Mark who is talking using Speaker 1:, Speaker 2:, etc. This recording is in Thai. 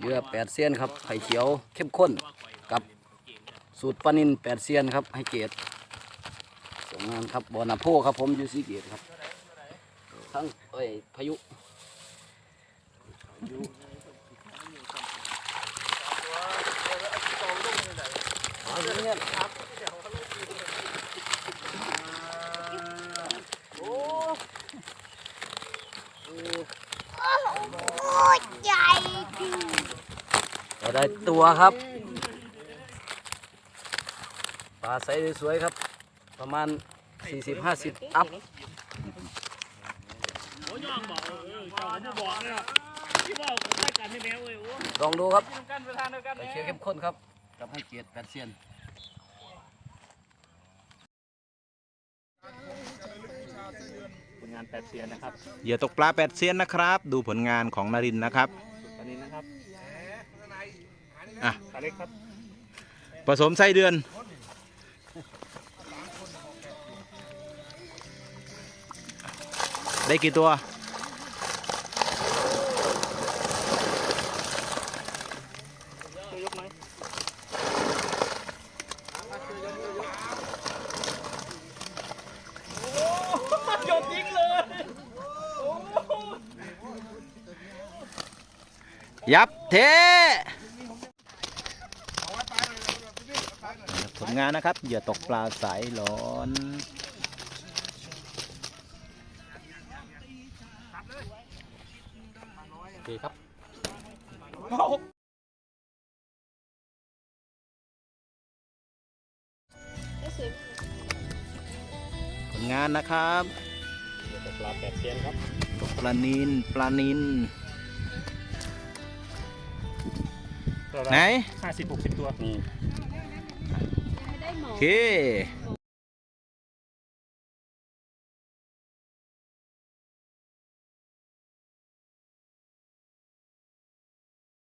Speaker 1: เรือแปดเซียนครับไข่เขียวเข้มข้นกับสูตรปลานินแปดเซียนครับให้เกตส่งงานครับบอนาโพครับผมอยูซีเกตครับทั้งเอ้ยพายุพายุเอาเรื่องเงี้ยครับโอ้โอ้
Speaker 2: โอ้ยใหญ่จริง
Speaker 1: เรา ได้ตัวครับปลาไซส์สวยๆครับ ประมาณ 40-50 อัพ
Speaker 3: โอ้ยย่องบอกเออเจ้าผมบอกเลยอะที่บอกผมให้กันให้แมวเว้ยโอ้
Speaker 1: ลองดูครับ
Speaker 3: ยกันไปทานเดียวกัน
Speaker 1: ไปเชียร์เข้มข้นครับกับให้เกียรติแปดเซียน
Speaker 3: ผลงานแปดเสียนนะครับ
Speaker 4: เหยื่อตกปลาแปดเซียนนะครับ ดูผลงานของนรินทร์นะครับ
Speaker 3: ตอนนี้นะครับ
Speaker 4: อะ
Speaker 3: ตาเล็กครับ
Speaker 4: ผสมไส้เดือนได้กี่ตัว
Speaker 3: ช่วยยกไหมโยนทิ้งเลย
Speaker 4: ยับเท ผลงานนะครับเหยื่อตกปลาสายหลอน
Speaker 1: โอเคครับ
Speaker 4: ผลงานนะครับ
Speaker 3: ตกปลาแปดเสียนครับ
Speaker 4: ตกปลานินปลานินไหน
Speaker 3: ห้าสิบหกสิบตัว
Speaker 1: นี่
Speaker 4: โอเค